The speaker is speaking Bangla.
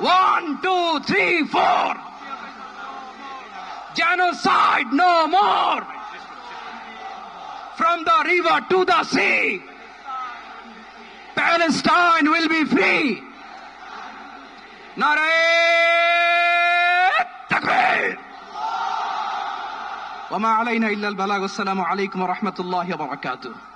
One, two, three, four. Genocide no more. From the river to the sea. Palestine will be free. Narayat تكبير وما علينا إلا البلاغ والسلام عليكم ورحمة الله وبركاته